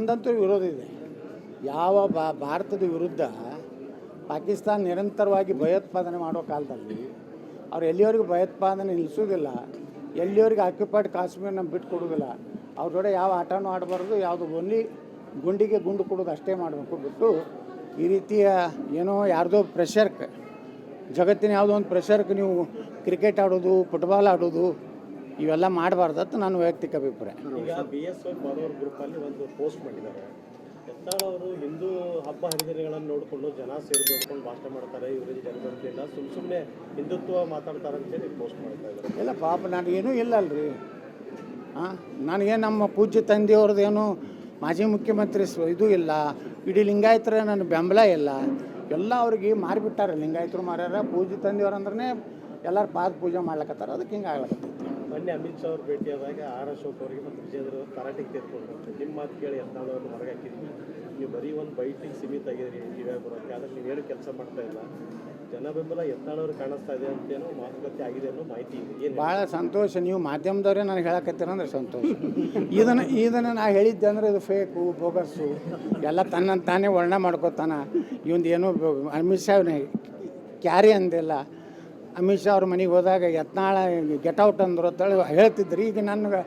ನಂದಂತೂ ವಿರೋಧ ಇದೆ. ಯಾವ ಬಾ, ಭಾರತದ ವಿರುದ್ಧ ಪಾಕಿಸ್ತಾನ ನಿರಂತರವಾಗಿ ಭಯೋತ್ಪಾದನೆ ಮಾಡೋ ಕಾಲದಲ್ಲಿ ಅವ್ರು ಎಲ್ಲಿಯವರೆಗೂ ಭಯೋತ್ಪಾದನೆ ನಿಲ್ಲಿಸೋದಿಲ್ಲ, ಎಲ್ಲಿಯವರೆಗೂ ಆಕ್ಯುಪೈಡ್ ಕಾಶ್ಮೀರನ ಬಿಟ್ಟು ಕೊಡೋದಿಲ್ಲ, ಅವ್ರ ಜೊತೆ ಯಾವ ಆಟನೂ ಆಡಬಾರ್ದು, ಯಾವುದು ಓನ್ಲಿ ಗುಂಡಿಗೆ ಗುಂಡು ಕೊಡೋದು ಅಷ್ಟೇ ಮಾಡಬೇಕು ಬಿಟ್ಟು ಈ ರೀತಿಯ ಏನೋ ಯಾರ್ದೋ ಪ್ರೆಷರ್ಕ್ ಜಗತ್ತಿನ ಯಾವುದೋ ಒಂದು ಪ್ರೆಷರ್ಕ್ ನೀವು ಕ್ರಿಕೆಟ್ ಆಡೋದು ಫುಟ್ಬಾಲ್ ಆಡೋದು ಇವೆಲ್ಲ ಮಾಡಬಾರ್ದು ಅಂತ ನನ್ನ ವೈಯಕ್ತಿಕ ಅಭಿಪ್ರಾಯ. ಈಗ ಬಿ ಎಸ್ ವೈ ಫಾಲೋವರ್ ಗ್ರೂಪಲ್ಲಿ ಒಂದು ಪೋಸ್ಟ್ ಮಾಡಿದ್ದಾರೆ. ಅವರು ಹಿಂದೂ ಹಬ್ಬ ಹರಿದಿನಗಳನ್ನು ನೋಡಿಕೊಂಡು ಜನ ಸೇರಿ ನೋಡ್ಕೊಂಡು ಭಾಷಣ ಮಾಡ್ತಾರೆ ಇವರಿಗೆ ಜನಗಣತಿಯಿಂದ ಸುಮ್ ಸುಮ್ಮನೆ ಹಿಂದುತ್ವ ಮಾತಾಡ್ತಾರೆ ಅಂತೇಳಿ ಪೋಸ್ಟ್ ಮಾಡ್ತಾ ಇದ್ದಾರೆ. ಇಲ್ಲ ಪಾಪ ನನಗೇನು ಇಲ್ಲ ಅಲ್ರಿ. ಹಾಂ ನನಗೇನು ನಮ್ಮ ಪೂಜ್ಯ ತಂದೆಯವ್ರದ್ದೇನು ಮಾಜಿ ಮುಖ್ಯಮಂತ್ರಿ ಸ್ವ ಇದು ಇಲ್ಲ ಇಡೀ ಲಿಂಗಾಯತರ ನನ್ನ ಬೆಂಬಲ ಇಲ್ಲ. ಎಲ್ಲ ಅವ್ರಿಗೆ ಮಾರಿಬಿಟ್ಟಾರೆ ಲಿಂಗಾಯತರು ಮಾರ್ಯಾರ ಪೂಜೆ ತಂದೆಯವ್ರು ಅಂದ್ರೆ ಎಲ್ಲರೂ ಪಾದ ಪೂಜೆ ಮಾಡ್ಲಕತ್ತಾರ ಅದಕ್ಕೆ ಹಿಂಗೆ ಆಗ್ಲಕತ್ತೈತಿ. ಮೊನ್ನೆ ಅಮಿತ್ ಶಾ ಅವ್ರು ಭೇಟಿಯಾದಾಗ ಆರ್ ಅಶೋಕ್ ಅವರಿಗೆ ಮತ್ತು ವಿಜೇಂದ್ರ ಅವರು ತರಾಟೆಗೆ ತೆಗೆದುಕೊಂಡ್ರು ನಿಮ್ಮ ಮಾತು ಕೇಳಿ ಎತ್ತಾಳ್ ಅವ್ರನ್ನ ಹೊರಗೆ ಹಾಕಿದ್ವಿ ನೀವು ಬರೀ ಒಂದು ಬೈಟಿಗೆ ಸೀಮಿತ ಆಗಿದ್ರಿ ಇವೇ ಬರೋಕ್ಕೆ ಆದರೆ ನೀವೇನು ಕೆಲಸ ಮಾಡ್ತಾ ಇಲ್ಲ. ಜನ ಬೆಂಬಲ ಎತ್ತಾಳವ್ರು ಕಾಣಿಸ್ತಾ ಇದೆ ಅಂತೇನೋ ಮಾತುಕತೆ ಆಗಿದೆ ಅನ್ನೋ ಮಾಹಿತಿ ಇದೆ. ಭಾಳ ಸಂತೋಷ. ನೀವು ಮಾಧ್ಯಮದವರೇ ನನಗೆ ಹೇಳಕತ್ತೀರ ಅಂದ್ರೆ ಸಂತೋಷ. ಇದನ್ನು ಇದನ್ನು ನಾ ಹೇಳಿದ್ದೆ ಅಂದರೆ ಇದು ಫೇಕು ಬೋಗಸ್ಸು ಎಲ್ಲ ತನ್ನ ತಾನೇ ವರ್ಣ ಮಾಡ್ಕೋತಾನ. ಇವಂದು ಏನೋ ಅಮಿತ್ ಶಾ ಕ್ಯಾರಿ ಅಂದಿಲ್ಲ. ಅಮಿತ್ ಶಾ ಅವ್ರ ಮನೆಗೆ ಹೋದಾಗ ಯತ್ನಾಳ ಗೆಟ್ ಔಟ್ ಅಂದ್ರು ಅಂತೇಳಿ ಹೇಳ್ತಿದ್ರಿ ಈಗ ನನಗೆ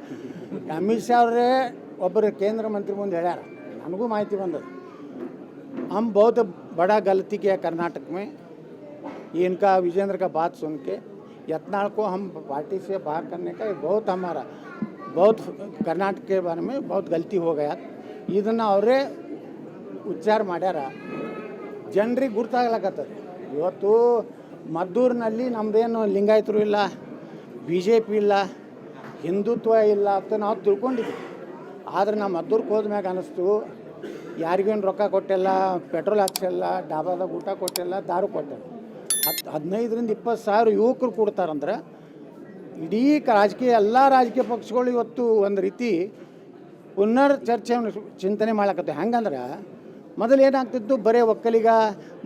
ಅಮಿತ್ ಶಾ ಅವರೇ ಒಬ್ಬರು ಕೇಂದ್ರ ಮಂತ್ರಿ ಮುಂದೆ ಹೇಳ್ಯಾರ ನನಗೂ ಮಾಹಿತಿ ಬಂದದ್ದು हम बहुत बड़ा गलती किया कर्नाटक में ये इनका विजेंद्र का बात सुन के यत्नाल को हम पार्टी से बाहर करने का ये बहुत हमारा बहुत कर्नाटक के बारे में बहुत गलती हो गया ಇದನ್ನು ಅವರೇ ಉಚ್ಚಾರ ಮಾಡ್ಯಾರ ಜನರಿಗೆ ಗುರ್ತಾಗ್ಲಕತ್ತದ ಇವತ್ತು ಮದ್ದೂರಿನಲ್ಲಿ ನಮ್ಮದೇನು ಲಿಂಗಾಯತರು ಇಲ್ಲ ಬಿ ಜೆ ಪಿ ಇಲ್ಲ, ಹಿಂದುತ್ವ ಇಲ್ಲ ಅಂತ ನಾವು ತಿಳ್ಕೊಂಡಿದ್ವಿ. ಆದರೆ ನಾವು ಮದ್ದೂರ್ಗೆ ಹೋದ್ಮ್ಯಾಗ ಅನ್ನಿಸ್ತು ಯಾರಿಗೇನು ರೊಕ್ಕ ಕೊಟ್ಟಿಲ್ಲ, ಪೆಟ್ರೋಲ್ ಹಾಕ್ಸಿಲ್ಲ, ಡಾಬಾದಾಗ ಊಟ ಕೊಟ್ಟಿಲ್ಲ, ದಾರು ಕೊಟ್ಟಿಲ್ಲ. ಹತ್ತು ಹದಿನೈದರಿಂದ ಇಪ್ಪತ್ತು ಸಾವಿರ ಯುವಕರು ಕೊಡ್ತಾರಂದ್ರೆ, ಇಡೀ ರಾಜಕೀಯ, ಎಲ್ಲ ರಾಜಕೀಯ ಪಕ್ಷಗಳು ಇವತ್ತು ಒಂದು ರೀತಿ ಪುನರ್ ಚರ್ಚೆಯನ್ನು ಚಿಂತನೆ ಮಾಡಕತ್ತೆ ಹೆಂಗಂದ್ರೆ ಮೊದಲು ಏನಾಗ್ತಿತ್ತು, ಬರೀ ಒಕ್ಕಲಿಗ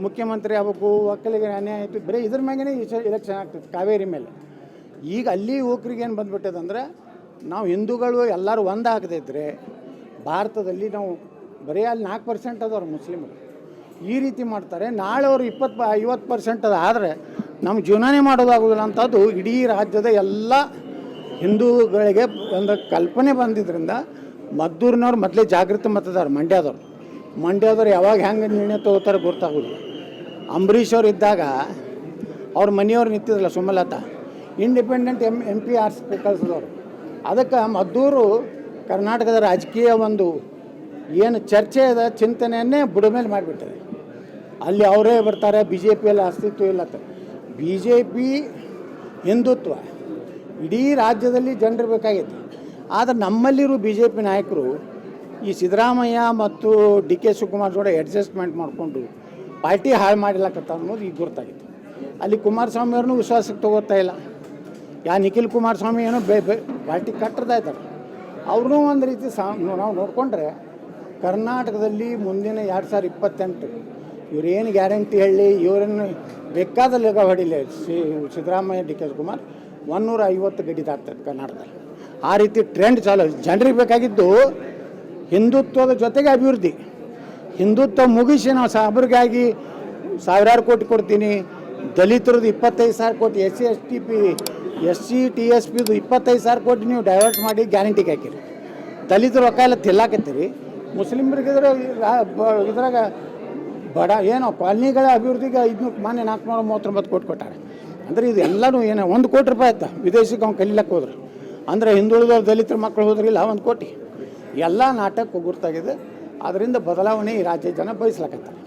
ಮುಖ್ಯಮಂತ್ರಿ ಆಗಬೇಕು ಒಕ್ಕಲಿಗ ಅನ್ಯಾಯ ಆಯಿತು ಬರೀ ಇದ್ರ ಮ್ಯಾಗೇ ಎಲೆಕ್ಷನ್ ಆಗ್ತಿತ್ತು, ಕಾವೇರಿ ಮೇಲೆ. ಈಗ ಅಲ್ಲಿ ಯುವಕರಿಗೆ ಏನು ಬಂದ್ಬಿಟ್ಟದಂದ್ರೆ ನಾವು ಹಿಂದೂಗಳು ಎಲ್ಲರೂ ಒಂದಾಗದಿದ್ದರೆ ಭಾರತದಲ್ಲಿ ನಾವು ಬರೀ ಅಲ್ಲಿ ನಾಲ್ಕು ಪರ್ಸೆಂಟ್ ಅದವ್ರು ಮುಸ್ಲಿಮರು. ಈ ರೀತಿ ಮಾಡ್ತಾರೆ, ನಾಳೆ ಅವರು ಇಪ್ಪತ್ತು ಐವತ್ತು ಪರ್ಸೆಂಟ್ ಅದು, ಆದರೆ ನಮ್ಮ ಜೀವನನೇ ಮಾಡೋದಾಗೋದಿಲ್ಲ ಅಂಥದ್ದು, ಇಡೀ ರಾಜ್ಯದ ಎಲ್ಲ ಹಿಂದೂಗಳಿಗೆ ಒಂದು ಕಲ್ಪನೆ ಬಂದಿದ್ದರಿಂದ ಮದ್ದೂರಿನವ್ರು ಮೊದಲೇ ಜಾಗೃತಿ ಮತದಾರ ಮಂಡ್ಯದವ್ರು. ಮಂಡ್ಯದವ್ರು ಯಾವಾಗ ಹೆಂಗೆ ನಿರ್ಣಯ ತಗೋತಾರೆ ಗೊತ್ತಾಗೋದು ಅಂಬರೀಷ್ ಅವ್ರು ಇದ್ದಾಗ ಅವ್ರ ಮನೆಯವ್ರು ನಿಂತಿದ್ರಲ್ಲ Sumalatha independent M M P hours ಕಳಿಸಿದವರು ಅದಕ್ಕೆ ಮದ್ದೂರು ಕರ್ನಾಟಕದ ರಾಜಕೀಯ ಒಂದು ಏನು ಚರ್ಚೆ ಇದೆ ಚಿಂತನೆಯನ್ನೇ ಬುಡಮೇಲೆ ಮಾಡಿಬಿಟ್ಟಿದೆ. ಅಲ್ಲಿ ಅವರೇ ಬರ್ತಾರೆ ಬಿ ಜೆ ಪಿಯಲ್ಲಿ ಅಸ್ತಿತ್ವ ಇಲ್ಲ ಬಿ ಜೆ ಪಿ ಹಿಂದುತ್ವ, ಇಡೀ ರಾಜ್ಯದಲ್ಲಿ ಜನರು ಬೇಕಾಗೈತಿ ಆದರೆ ನಮ್ಮಲ್ಲಿರೋ ಬಿ ಜೆ ಪಿ ನಾಯಕರು ಈ ಸಿದ್ದರಾಮಯ್ಯ ಮತ್ತು ಡಿ ಕೆ ಶಿವಕುಮಾರ್ ಜೋಡೆ ಅಡ್ಜಸ್ಟ್ಮೆಂಟ್ ಮಾಡಿಕೊಂಡು ಪಾರ್ಟಿ ಹಾಳು ಮಾಡಿಲ್ಲಕತ್ತ ಅನ್ನೋದು ಈಗ ಗೊತ್ತಾಗಿತ್ತು ಅಲ್ಲಿ ಕುಮಾರಸ್ವಾಮಿ ಅವ್ರನ್ನೂ ವಿಶ್ವಾಸಕ್ಕೆ ತಗೋತಾ ಇಲ್ಲ. ಯಾ ನಿಖಿಲ್ ಕುಮಾರಸ್ವಾಮಿ ಏನೋ ಬೇ ಬೇ ಪಾರ್ಟಿ ಕಟ್ಟರ್ತಾ ಇದ್ದಾರೆ. ಅವ್ರನ್ನೂ ಒಂದು ರೀತಿ ಸಾ ನಾವು ನೋಡಿಕೊಂಡ್ರೆ ಕರ್ನಾಟಕದಲ್ಲಿ ಮುಂದಿನ ಎರಡು ಸಾವಿರ ಇಪ್ಪತ್ತೆಂಟು ಇವರೇನು ಗ್ಯಾರಂಟಿ ಹೇಳಿ ಇವರನ್ನು ಬೇಕಾದ ಲೆಗ ಹೊಡಿಲಿ ಸಿ ಸಿದ್ದರಾಮಯ್ಯ, ಡಿ ಕೆ ಶಿವಕುಮಾರ್ ಒನ್ನೂರ ಐವತ್ತು ಗಡಿ ಕರ್ನಾಟಕದಲ್ಲಿ. ಆ ರೀತಿ ಟ್ರೆಂಡ್ ಚಾಲು ಜನರಿಗೆ ಬೇಕಾಗಿದ್ದು ಹಿಂದುತ್ವದ ಜೊತೆಗೆ ಅಭಿವೃದ್ಧಿ. ಹಿಂದುತ್ವ ಮುಗಿಸಿ ನಾವು ಸಾಬ್ರಿಗಾಗಿ ಸಾವಿರಾರು ಕೋಟಿ ಕೊಡ್ತೀನಿ. ದಲಿತರದ್ದು ಇಪ್ಪತ್ತೈದು ಸಾವಿರ ಕೋಟಿ S C S T P S C T, S ಪಿದು ಇಪ್ಪತ್ತೈದು ಸಾವಿರ ಕೋಟಿ ನೀವು ಡೈವರ್ಟ್ ಮಾಡಿ ಗ್ಯಾರಂಟಿಗೆ ಹಾಕಿರಿ. ದಲಿತರು ಎಲ್ಲ ತಿಲ್ಲಾಕತ್ತೀರಿ ಮುಸ್ಲಿಮ್ರಿಗೆ ಇದ್ರ ಇದ್ರಾಗ ಬಡ, ಏನೋ ಕಾಲನಿಗಳ ಅಭಿವೃದ್ಧಿಗೆ ಐದುನೂರು, ಮಾನ್ಯ ನಾಲ್ಕುನೂರ ಮೂವತ್ತೊಂಬತ್ತು ಕೋಟಿ ಕೊಟ್ಟಾರೆ. ಅಂದರೆ ಇದು ಎಲ್ಲನೂ ಏನೋ, ಒಂದು ಕೋಟಿ ರೂಪಾಯಿ ಆಯ್ತಾ? ವಿದೇಶಕ್ಕೆ ಅವ್ನು ಕಲೀಲಕ್ಕೆ ಹೋದ್ರು. ಅಂದರೆ ಹಿಂದುಳಿದವ್ರು ದಲಿತರ ಮಕ್ಕಳು ಹೋದ್ರಿಲ್ಲ, ಒಂದು ಕೋಟಿ. ಎಲ್ಲ ನಾಟಕ ಗುರ್ತಾಗಿದೆ ಅದರಿಂದ ಬದಲಾವಣೆ ಈ ರಾಜ್ಯ ಜನ ಬಯಸ್ಲಕತ್ತಾರೆ.